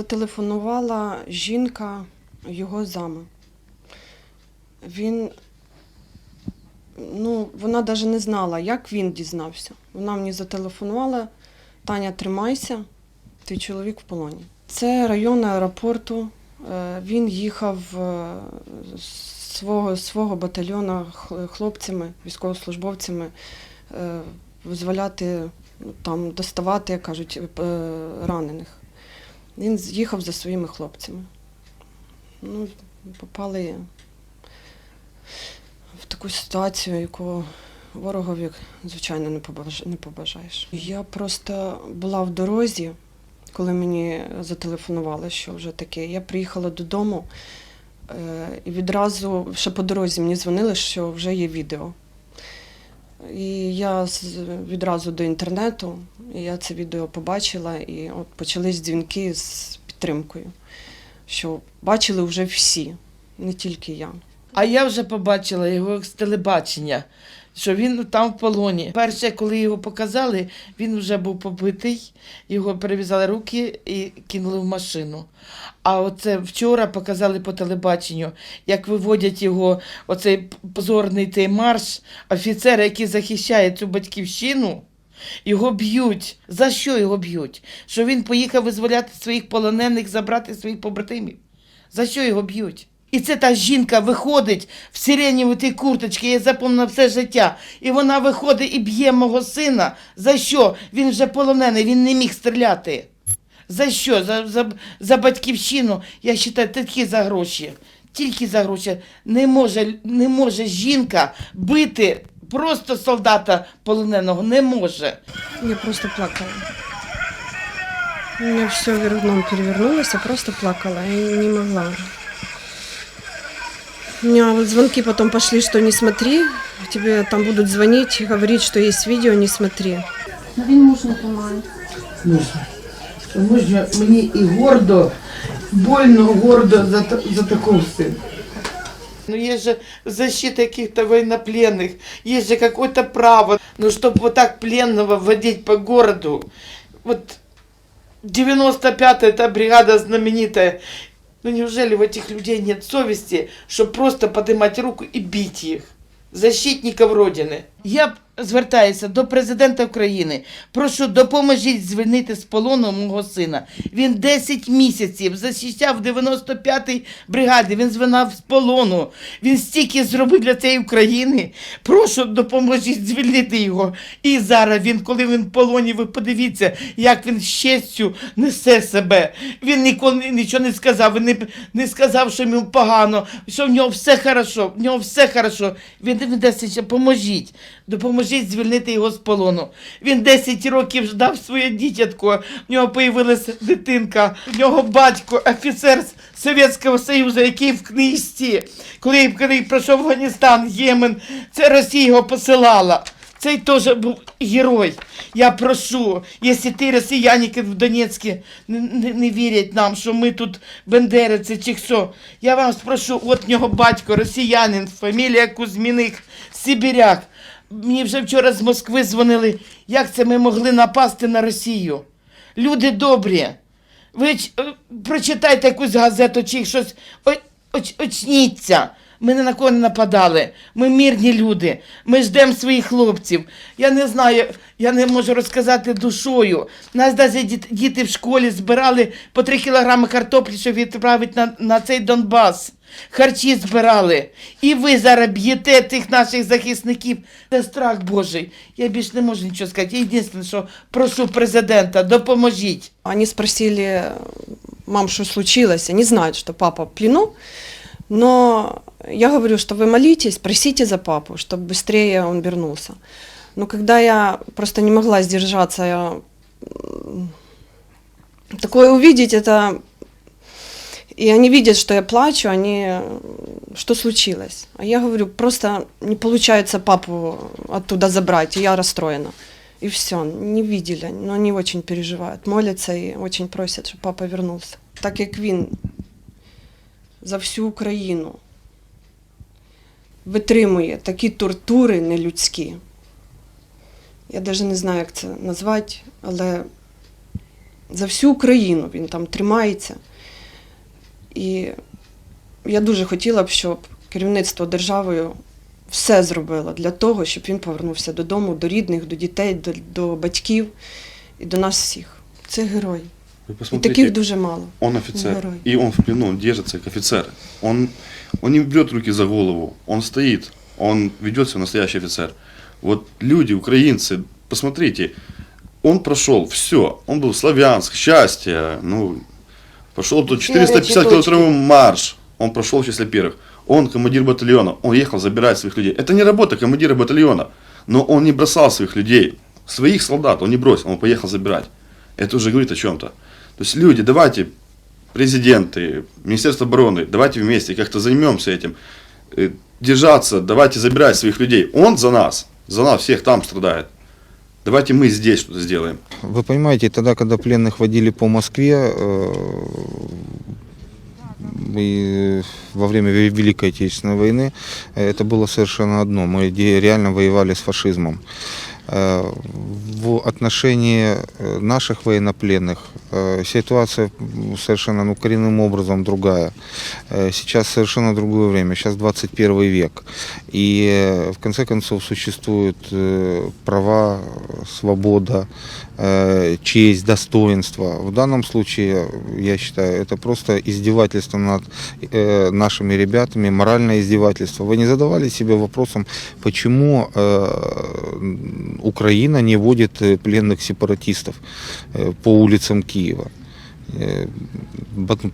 зателефонувала жінка його зами. Він, ну, вона навіть не знала, як він дізнався. Вона мені зателефонувала, Таня, тримайся, твій чоловік в полоні. Це район аеропорту. Е, Він їхав е, свого, свого батальйону хлопцями, військовослужбовцями, е, визволяти, ну, там, доставати, як кажуть, ранених. Він їхав за своїми хлопцями. Ну, попали в таку ситуацію, яку ворогові, звичайно, не побажаєш. Я просто була в дорозі, коли мені зателефонували, що вже таке. Я приїхала додому е, і відразу ще по дорозі мені дзвонили, що вже є відео. І я відразу до інтернету, і я це відео побачила, і от почались дзвінки з підтримкою, що бачили вже всі, не тільки я. А я вже побачила його з телебачення, що він там в полоні. Перше, коли його показали, він вже був побитий, його перев'язали руки і кинули в машину. А оце вчора показали по телебаченню, як виводять його, оцей позорний цей марш, офіцера, який захищає цю батьківщину. Його б'ють. За що його б'ють? Що він поїхав визволяти своїх полонених, забрати своїх побратимів. За що його б'ють? І це та жінка виходить в сиренівій курточці, я запомнила все життя. І вона виходить і б'є мого сина. За що? Він вже полонений, він не міг стріляти. За що? За, за, за батьківщину. Я вважаю, тільки за гроші. Тільки за гроші. Не може, не може жінка бити просто солдата полоненого. Не може. Я просто плакала. У меня все вверх дном перевернулось, я просто плакала, я не могла. У меня вот звонки потом пошли, что не смотри, тебе там будут звонить, говорить, что есть видео, не смотри. Ну, Він муж не тримає. Можна. Тому що мені і гордо, больно гордо за, та- за такого сина. Ну, есть же защита каких-то военнопленных, есть же какое-то право. Ну, чтобы вот так пленного водить по городу. Вот 95-я эта бригада знаменитая. Ну, неужели в этих людей нет совести, чтобы просто поднимать руку и бить их? Защитников Родины. Я звертаюся до президента України. Прошу, допоможіть звільнити з полону мого сина. Він 10 місяців захищав 95-й бригаді. Він звинав з полону. Він стільки зробив для цієї України. Прошу, допоможіть звільнити його. І зараз він, коли він в полоні, ви подивіться, як він з честю несе себе. Він ніколи нічого не сказав. Він не, не сказав, що йому погано, що в нього все хорошо. В нього все хорошо. Він, він 10, поможіть. Допоможіть звільнити його з полону. Він 10 років ждав своє дитятко. В нього появилася дитинка. В нього батько, офіцер Совєтського Союзу, який в книжці, коли, коли пройшов Афганістан, Ємен, це Росія його посилала. Цей теж був герой. Я прошу, якщо ти росіяники в Донецьку не, не, не вірять нам, що ми тут бендериці чи хто, я вас прошу, от нього батько, росіянин, фамілія Кузьміних, Сибіряк. Мені вже вчора з Москви дзвонили, як це ми могли напасти на Росію. Люди добрі. Ви е, прочитайте якусь газету чи щось. О, оч, очніться. Ми ні на кого не нападали. Ми мирні люди. Ми ждемо своїх хлопців. Я не знаю, я не можу розказати душою. Нас навіть діт- діти в школі збирали по 3 кілограми картоплі, щоб відправити на, на цей Донбас. Харчі збирали. І ви зараз б'єте тих наших захисників. Це страх Божий. Я більше не можу нічого сказати. Я єдине, що прошу президента, допоможіть. Они спросили, мам, что случилось? Они знают, что папа в плену, но я говорю, что вы молитесь, просите за папу, чтобы быстрее он вернулся. Но когда я просто не могла сдержаться, я, такое увидеть, это... И они видят, что я плачу, они... Что случилось? А я говорю, просто не получается папу оттуда забрать, и я расстроена. И все, не видели, но они очень переживают, молятся и очень просят, щоб папа вернувся. Так як він за всю Україну витримує такі тортури нелюдські. Я навіть не знаю, як це назвати, але за всю Україну він там тримається. І я дуже хотіла б, щоб керівництво державою все зробило для того, щоб він повернувся додому, до рідних, до дітей, до, до батьків і до нас всіх. Це герой. Вы посмотрите, таких дуже мало. он офицер, Герой. и он в плену, он держится как офицер. Он, он не берет руки за голову, он стоит, он ведет себя настоящий офицер. Вот люди, украинцы, посмотрите, он прошел все, он был Славянск, счастье, ну, прошел тут Все 450 горячие точки. километровый марш, он прошел в числе первых. Он командир батальона, он ехал забирать своих людей. Это не работа командира батальона, но он не бросал своих людей, своих солдат он не бросил, он поехал забирать. Это уже говорит о чем-то. То есть люди, давайте, президенты, Министерство обороны, давайте вместе как-то займемся этим. Э, Держаться, давайте забирать своих людей. Он за нас, за нас всех там страдает. Давайте мы здесь что-то сделаем. Вы понимаете, тогда, когда пленных водили по Москве, э, и во время Ве- Великой Отечественной войны, э, это было совершенно одно. Мы реально воевали с фашизмом. Э, В отношении э, наших военнопленных э, ситуация совершенно ну, коренным образом другая. Сейчас совершенно другое время, сейчас 21 век. И в конце концов существуют права, свобода, честь, достоинство. В данном случае, я считаю, это просто издевательство над нашими ребятами, моральное издевательство. Вы не задавали себе вопросом, почему Украина не водит э, пленных сепаратистов э, по улицам Киева? Э,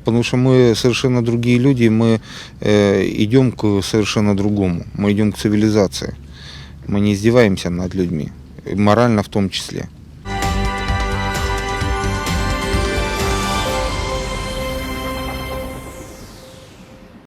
Потому что мы совершенно другие люди, мы идем к совершенно другому, мы идем к цивилизации. Мы не издеваемся над людьми, морально в том числе.